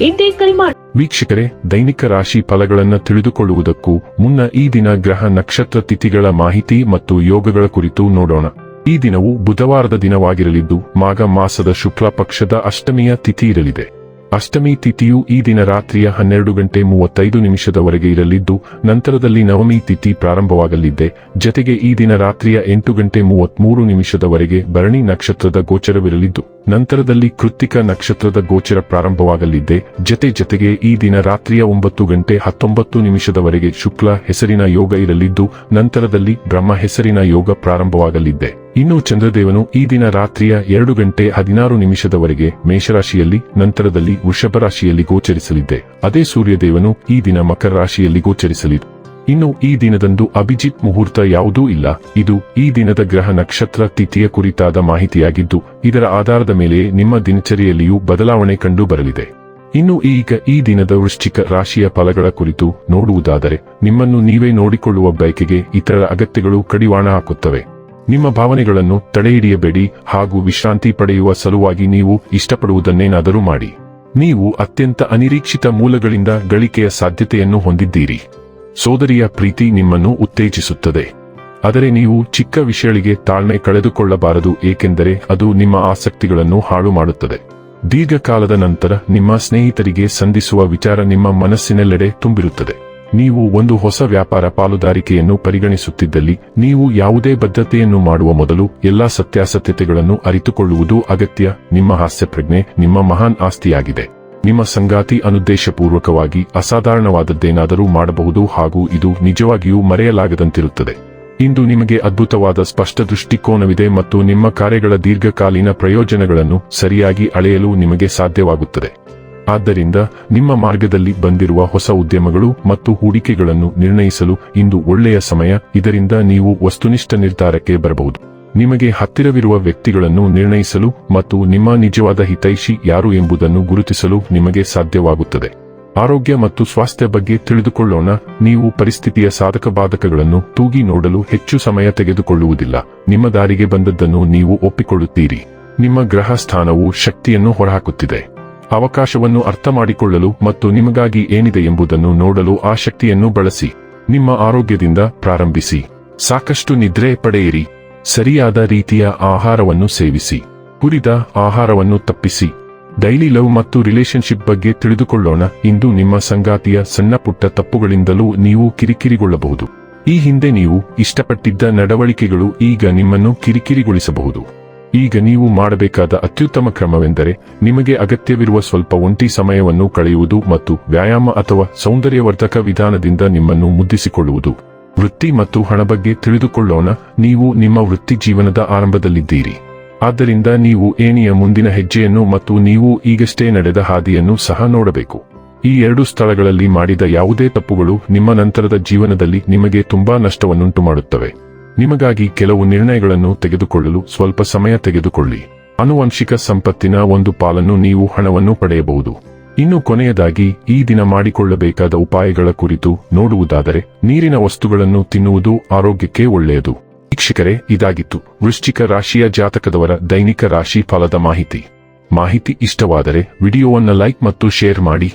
ಇಂದೇ ವೀಕ್ಷಕರೇ, ದೈನಿಕ ರಾಶಿ ಫಲಗಳನ್ನು ತಿಳಿದುಕೊಳ್ಳುವುದಕ್ಕೂ ಮುನ್ನ ಈ ದಿನ ಗ್ರಹ ನಕ್ಷತ್ರ ತಿಥಿಗಳ ಮಾಹಿತಿ ಮತ್ತು ಯೋಗಗಳ ಕುರಿತು ನೋಡೋಣ. ಈ ದಿನವು ಬುಧವಾರದ ದಿನವಾಗಿರಲಿದ್ದು, ಮಾಘ ಮಾಸದ ಶುಕ್ಲ ಪಕ್ಷದ ಅಷ್ಟಮಿಯ ತಿಥಿ ಇರಲಿದೆ. ಅಷ್ಟಮಿ ತಿಥಿಯು ಈ ದಿನ ರಾತ್ರಿಯ ಹನ್ನೆರಡು ಗಂಟೆ ಮೂವತ್ತೈದು ನಿಮಿಷದವರೆಗೆ ಇರಲಿದ್ದು, ನಂತರದಲ್ಲಿ ನವಮಿ ತಿಥಿ ಪ್ರಾರಂಭವಾಗಲಿದ್ದೆ ಜತೆಗೆ ಈ ದಿನ ರಾತ್ರಿಯ ಎಂಟು ಗಂಟೆ ಮೂವತ್ಮೂರು ನಿಮಿಷದವರೆಗೆ ಭರಣಿ ನಕ್ಷತ್ರದ ಗೋಚರವಿರಲಿದ್ದು, ನಂತರದಲ್ಲಿ ಕೃತ್ತಿಕ ನಕ್ಷತ್ರದ ಗೋಚರ ಪ್ರಾರಂಭವಾಗಲಿದ್ದೆ ಜತೆ ಜತೆಗೆ ಈ ದಿನ ರಾತ್ರಿಯ ಒಂಬತ್ತು ಗಂಟೆ ಹತ್ತೊಂಬತ್ತು ನಿಮಿಷದವರೆಗೆ ಶುಕ್ಲ ಹೆಸರಿನ ಯೋಗ ಇರಲಿದ್ದು, ನಂತರದಲ್ಲಿ ಬ್ರಹ್ಮ ಹೆಸರಿನ ಯೋಗ ಪ್ರಾರಂಭವಾಗಲಿದ್ದೆ ಇನ್ನು ಚಂದ್ರದೇವನು ಈ ದಿನ ರಾತ್ರಿಯ ಎರಡು ಗಂಟೆ ಹದಿನಾರು ನಿಮಿಷದವರೆಗೆ ಮೇಷರಾಶಿಯಲ್ಲಿ, ನಂತರದಲ್ಲಿ ವೃಷಭ ರಾಶಿಯಲ್ಲಿ ಗೋಚರಿಸಲಿದ್ದೆ. ಅದೇ ಸೂರ್ಯದೇವನು ಈ ದಿನ ಮಕರ ರಾಶಿಯಲ್ಲಿ ಗೋಚರಿಸಲಿದೆ. ಇನ್ನು ಈ ದಿನದಂದು ಅಭಿಜಿತ್ ಮುಹೂರ್ತ ಯಾವುದೂ ಇಲ್ಲ. ಇದು ಈ ದಿನದ ಗ್ರಹ ನಕ್ಷತ್ರ ತಿಥಿಯ ಕುರಿತಾದ ಮಾಹಿತಿಯಾಗಿದ್ದು, ಇದರ ಆಧಾರದ ಮೇಲೆ ನಿಮ್ಮ ದಿನಚರಿಯಲ್ಲಿಯೂ ಬದಲಾವಣೆ ಕಂಡು ಬರಲಿದೆ. ಇನ್ನು ಈಗ ಈ ದಿನದ ವೃಶ್ಚಿಕ ರಾಶಿಯ ಫಲಗಳ ಕುರಿತು ನೋಡುವುದಾದರೆ, ನಿಮ್ಮನ್ನು ನೀವೇ ನೋಡಿಕೊಳ್ಳುವ ಬಯಕೆಗೆ ಇತರರ ಅಗತ್ಯಗಳು ಕಡಿವಾಣ ಹಾಕುತ್ತವೆ. ನಿಮ್ಮ ಭಾವನೆಗಳನ್ನು ತಡೆಹಿಡಿಯಬೇಡಿ ಹಾಗೂ ವಿಶ್ರಾಂತಿ ಪಡೆಯುವ ಸಲುವಾಗಿ ನೀವು ಇಷ್ಟಪಡುವುದನ್ನೇನಾದರೂ ಮಾಡಿ. ನೀವು ಅತ್ಯಂತ ಅನಿರೀಕ್ಷಿತ ಮೂಲಗಳಿಂದ ಗಳಿಕೆಯ ಸಾಧ್ಯತೆಯನ್ನು ಹೊಂದಿದ್ದೀರಿ. ಸೋದರಿಯ ಪ್ರೀತಿ ನಿಮ್ಮನ್ನು ಉತ್ತೇಜಿಸುತ್ತದೆ. ಆದರೆ ನೀವು ಚಿಕ್ಕ ವಿಷಯಗಳಿಗೆ ತಾಳ್ಮೆ ಕಳೆದುಕೊಳ್ಳಬಾರದು, ಏಕೆಂದರೆ ಅದು ನಿಮ್ಮ ಆಸಕ್ತಿಗಳನ್ನು ಹಾಳು ಮಾಡುತ್ತದೆ. ದೀರ್ಘಕಾಲದ ನಂತರ ನಿಮ್ಮ ಸ್ನೇಹಿತರಿಗೆ ಸಂಧಿಸುವ ವಿಚಾರ ನಿಮ್ಮ ಮನಸ್ಸಿನೆಲ್ಲೆಡೆ ತುಂಬಿರುತ್ತದೆ. ನೀವು ಒಂದು ಹೊಸ ವ್ಯಾಪಾರ ಪಾಲುದಾರಿಕೆಯನ್ನು ಪರಿಗಣಿಸುತ್ತಿದ್ದಲ್ಲಿ, ನೀವು ಯಾವುದೇ ಬದ್ಧತೆಯನ್ನು ಮಾಡುವ ಮೊದಲು ಎಲ್ಲಾ ಸತ್ಯಾಸತ್ಯತೆಗಳನ್ನು ಅರಿತುಕೊಳ್ಳುವುದು ಅಗತ್ಯ. ನಿಮ್ಮ ಹಾಸ್ಯಪ್ರಜ್ಞೆ, ನಿಮ್ಮ ಮಹಾನ್ ಆಸ್ತಿಯಾಗಿದೆ. ನಿಮ್ಮ ಸಂಗಾತಿ ಅನುದ್ದೇಶಪೂರ್ವಕವಾಗಿ ಅಸಾಧಾರಣವಾದದ್ದೇನಾದರೂ ಮಾಡಬಹುದು ಹಾಗೂ ಇದು ನಿಜವಾಗಿಯೂ ಮರೆಯಲಾಗದಂತಿರುತ್ತದೆ. ಇಂದು ನಿಮಗೆ ಅದ್ಭುತವಾದ ಸ್ಪಷ್ಟ ದೃಷ್ಟಿಕೋನವಿದೆ ಮತ್ತು ನಿಮ್ಮ ಕಾರ್ಯಗಳ ದೀರ್ಘಕಾಲೀನ ಪ್ರಯೋಜನಗಳನ್ನು ಸರಿಯಾಗಿ ಅಳೆಯಲು ನಿಮಗೆ ಸಾಧ್ಯವಾಗುತ್ತದೆ. ಆದ್ದರಿಂದ ನಿಮ್ಮ ಮಾರ್ಗದಲ್ಲಿ ಬಂದಿರುವ ಹೊಸ ಉದ್ಯಮಗಳು ಮತ್ತು ಹೂಡಿಕೆಗಳನ್ನು ನಿರ್ಣಯಿಸಲು ಇಂದು ಒಳ್ಳೆಯ ಸಮಯ. ಇದರಿಂದ ನೀವು ವಸ್ತುನಿಷ್ಠ ನಿರ್ಧಾರಕ್ಕೆ ಬರಬಹುದು. ನಿಮಗೆ ಹತ್ತಿರವಿರುವ ವ್ಯಕ್ತಿಗಳನ್ನು ನಿರ್ಣಯಿಸಲು ಮತ್ತು ನಿಮ್ಮ ನಿಜವಾದ ಹಿತೈಷಿ ಯಾರು ಎಂಬುದನ್ನು ಗುರುತಿಸಲು ನಿಮಗೆ ಸಾಧ್ಯವಾಗುತ್ತದೆ. ಆರೋಗ್ಯ ಮತ್ತು ಸ್ವಾಸ್ಥ್ಯ ಬಗ್ಗೆ ತಿಳಿದುಕೊಳ್ಳೋಣ. ನೀವು ಪರಿಸ್ಥಿತಿಯ ಸಾಧಕ ಬಾಧಕಗಳನ್ನು ತೂಗಿ ನೋಡಲು ಹೆಚ್ಚು ಸಮಯ ತೆಗೆದುಕೊಳ್ಳುವುದಿಲ್ಲ. ನಿಮ್ಮ ದಾರಿಗೆ ಬಂದದ್ದನ್ನು ನೀವು ಒಪ್ಪಿಕೊಳ್ಳುತ್ತೀರಿ. ನಿಮ್ಮ ಗ್ರಹ ಸ್ಥಾನವು ಶಕ್ತಿಯನ್ನು ಹೊರಹಾಕುತ್ತಿದೆ. ಅವಕಾಶವನ್ನು ಅರ್ಥ ಮಾಡಿಕೊಳ್ಳಲು ಮತ್ತು ನಿಮಗಾಗಿ ಏನಿದೆ ಎಂಬುದನ್ನು ನೋಡಲು ಆ ಶಕ್ತಿಯನ್ನು ಬಳಸಿ. ನಿಮ್ಮ ಆರೋಗ್ಯದಿಂದ ಪ್ರಾರಂಭಿಸಿ. ಸಾಕಷ್ಟು ನಿದ್ರೆ ಪಡೆಯಿರಿ. ಸರಿಯಾದ ರೀತಿಯ ಆಹಾರವನ್ನು ಸೇವಿಸಿ. ಹುರಿದ ಆಹಾರವನ್ನು ತಪ್ಪಿಸಿ. ಡೈಲಿ ಲವ್ ಮತ್ತು ರಿಲೇಶನ್ಶಿಪ್ ಬಗ್ಗೆ ತಿಳಿದುಕೊಳ್ಳೋಣ. ಇಂದು ನಿಮ್ಮ ಸಂಗಾತಿಯ ಸಣ್ಣಪುಟ್ಟ ತಪ್ಪುಗಳಿಂದಲೂ ನೀವು ಕಿರಿಕಿರಿಗೊಳ್ಳಬಹುದು. ಈ ಹಿಂದೆ ನೀವು ಇಷ್ಟಪಟ್ಟಿದ್ದ ನಡವಳಿಕೆಗಳು ಈಗ ನಿಮ್ಮನ್ನು ಕಿರಿಕಿರಿಗೊಳಿಸಬಹುದು. ಈಗ ನೀವು ಮಾಡಬೇಕಾದ ಅತ್ಯುತ್ತಮ ಕ್ರಮವೆಂದರೆ ನಿಮಗೆ ಅಗತ್ಯವಿರುವ ಸ್ವಲ್ಪ ಒಂಟಿ ಸಮಯವನ್ನು ಕಳೆಯುವುದು ಮತ್ತು ವ್ಯಾಯಾಮ ಅಥವಾ ಸೌಂದರ್ಯವರ್ಧಕ ವಿಧಾನದಿಂದ ನಿಮ್ಮನ್ನು ಮುದ್ದಿಸಿಕೊಳ್ಳುವುದು. ವೃತ್ತಿ ಮತ್ತು ಹಣ ಬಗ್ಗೆ ತಿಳಿದುಕೊಳ್ಳೋಣ, ನೀವು ನಿಮ್ಮ ವೃತ್ತಿ ಜೀವನದ ಆರಂಭದಲ್ಲಿದ್ದೀರಿ. ಆದ್ದರಿಂದ ನೀವು ಏಣಿಯ ಮುಂದಿನ ಹೆಜ್ಜೆಯನ್ನು ಮತ್ತು ನೀವು ಈಗಷ್ಟೇ ನಡೆದ ಹಾದಿಯನ್ನು ಸಹ ನೋಡಬೇಕು. ಈ ಎರಡು ಸ್ಥಳಗಳಲ್ಲಿ ಮಾಡಿದ ಯಾವುದೇ ತಪ್ಪುಗಳು ನಿಮ್ಮ ನಂತರದ ಜೀವನದಲ್ಲಿ ನಿಮಗೆ ತುಂಬಾ ನಷ್ಟವನ್ನುಂಟು ಮಾಡುತ್ತವೆ ನಿಮಗಾಗಿ ಕೆಲವು ನಿರ್ಣಯಗಳನ್ನು ತೆಗೆದುಕೊಳ್ಳಲು ಸ್ವಲ್ಪ ಸಮಯ ತೆಗೆದುಕೊಳ್ಳಿ. ಆನುವಂಶಿಕ ಸಂಪತ್ತಿನ ಒಂದು ಪಾಲನ್ನು ನೀವು ಹಣವನ್ನು ಪಡೆಯಬಹುದು. ಇನ್ನು ಕೊನೆಯದಾಗಿ, ಈ ದಿನ ಮಾಡಿಕೊಳ್ಳಬೇಕಾದ ಉಪಾಯಗಳ ಕುರಿತು ನೋಡುವುದಾದರೆ, ನೀರಿನ ವಸ್ತುಗಳನ್ನು ತಿನ್ನುವುದು ಆರೋಗ್ಯಕ್ಕೆ ಒಳ್ಳೆಯದು. ವೀಕ್ಷಕರೇ, ಇದಾಗಿತ್ತು. ವೃಶ್ಚಿಕ ರಾಶಿಯ ಜಾತಕದವರ ದೈನಿಕ ರಾಶಿ ಫಲದ ಮಾಹಿತಿ. ಮಾಹಿತಿ ಇಷ್ಟವಾದರೆ, ವಿಡಿಯೋವನ್ನು ಲೈಕ್ ಮತ್ತು ಶೇರ್ ಮಾಡಿ.